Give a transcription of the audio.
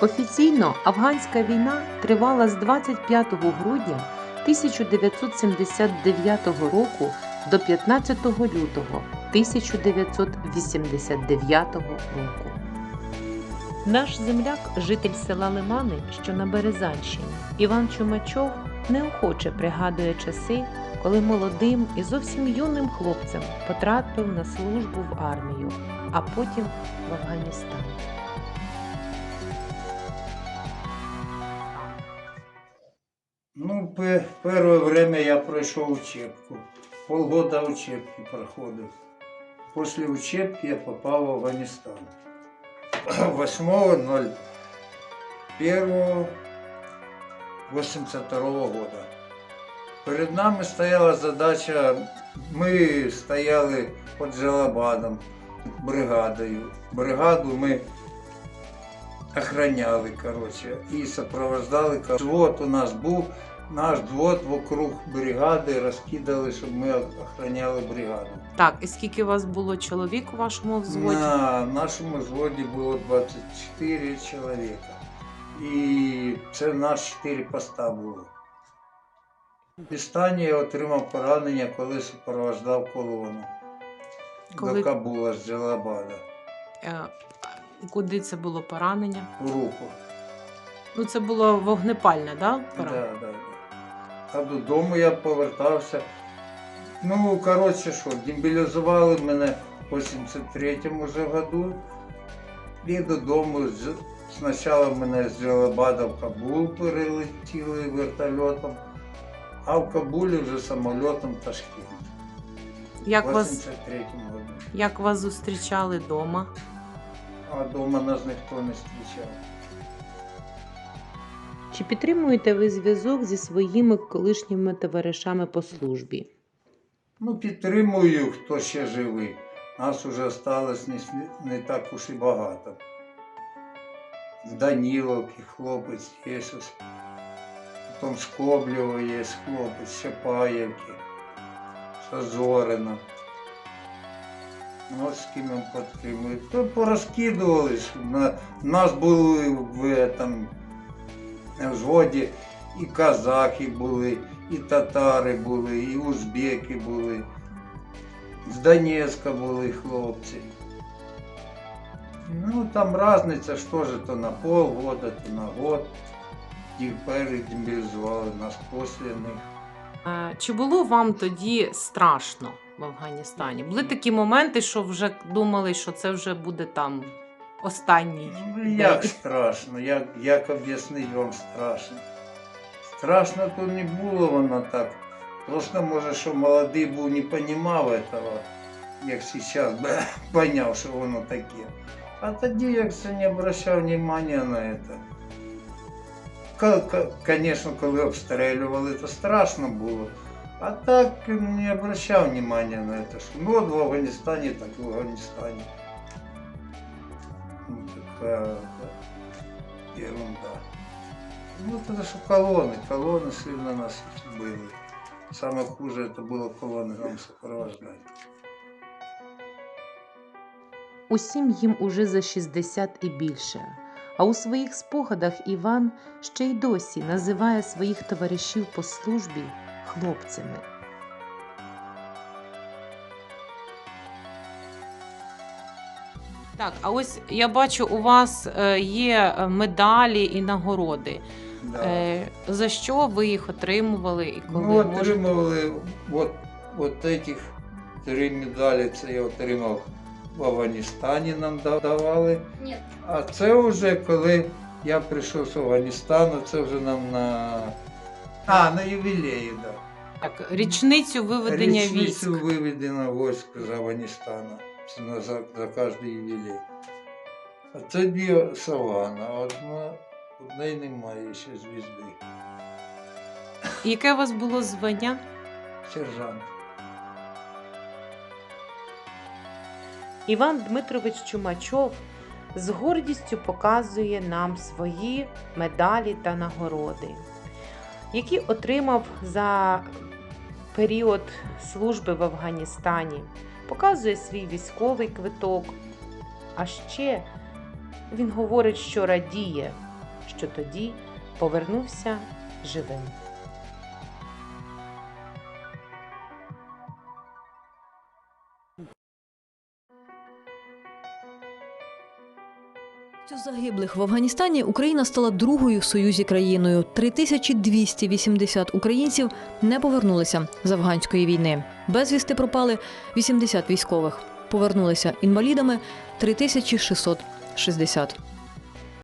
Офіційно афганська війна тривала з 25 грудня 1979 року до 15 лютого 1989 року. Наш земляк, житель села Лимани, що на Березанщині, Іван Чумачов неохоче пригадує часи, коли молодим і зовсім юним хлопцем потрапив на службу в армію, а потім в Афганістан. Пе- первое время я пройшов учебку. Полгода учебки проходив. После учебки я попав в Афганистан. 8.01.82 года. Перед нами стояла задача, ми стояли під Жалабадом бригадою. Бригаду ми охраняли, короче, і сопровождали. Взвод у нас був, наш взвод вокруг бригади розкидали, щоб ми охраняли бригаду. Так, і скільки у вас було чоловік у вашому взводі? На нашому взводі було 24 чоловіка. І це наш 4 поста було. В я отримав поранення, коли супроводжав колону Коли- до Кабула з Джалабада Е, Куди це було поранення? в руку. Ну, це було вогнепальне, да? поранення? Да, да, да. А додому я повертався. Ну, коротше, що, демобілізували мене в 83-му вже году. І додому спочатку мене з Джалабада в Кабул перелетіли вертольотом, а в Кабулі вже самольотом Ташкент. Як в вас, 83-му году. як вас зустрічали вдома? А вдома нас ніхто не зустрічав. Чи підтримуєте ви зв'язок зі своїми колишніми товаришами по службі? Ну, підтримую, хто ще живий. Нас уже осталось не, не так уж і багато. З Даніловки хлопець є, потім з є хлопець, з Озорина. Ну, з ким я підтримую. То порозкидувались. На, нас були в этом, в взводі і казахи були, і татари були, і узбеки були. З Донецька були хлопці. Ну, там різниця, що ж то на полгода, то на год. Перші демобілізували нас після них. Чи було вам тоді страшно в Афганістані? Були такі моменти, що вже думали, що це вже буде там останній. Ну, як страшно, як, як об'яснити вам страшно. Страшно то не було воно так. Просто може, що молодий був, не розумів этого, як зараз поняв, що воно таке. А тоді як це не обращав внимания на це. Ка- ка- Конечно, коли обстрілювали, то страшно було. А так не обращав внимания на це. Що, ну, от в Афганістані, так в Афганістані. Ну, такая да, ерунда. Ну, это что колонны, колонны сильно нас были. Самое хуже это было колонны нам сопровождать. Усім їм уже за 60 і більше. А у своїх спогадах Іван ще й досі називає своїх товаришів по службі хлопцями. Так, а ось я бачу, у вас е, є е, медалі і нагороди. Да. Е, За що ви їх отримували і коли ну, отримували от, от этих три медалі, це я отримав в Афганістані нам да- давали. Ні. А це вже коли я прийшов з Афганістану, це вже нам на. А, на ювілеї, так. Да. Так, річницю виведення військ. Річницю виведено військ з Афганістану. На, за, за кожний ювілей. А це дві савана, одна, одної немає ще звізди. Яке у вас було звання? Сержант. Іван Дмитрович Чумачов з гордістю показує нам свої медалі та нагороди, які отримав за період служби в Афганістані. Показує свій військовий квиток. А ще він говорить, що радіє, що тоді повернувся живим. З загиблих в Афганістані Україна стала другою в союзі країною. 3280 українців не повернулися з афганської війни. Безвісти пропали 80 військових. Повернулися інвалідами 3660.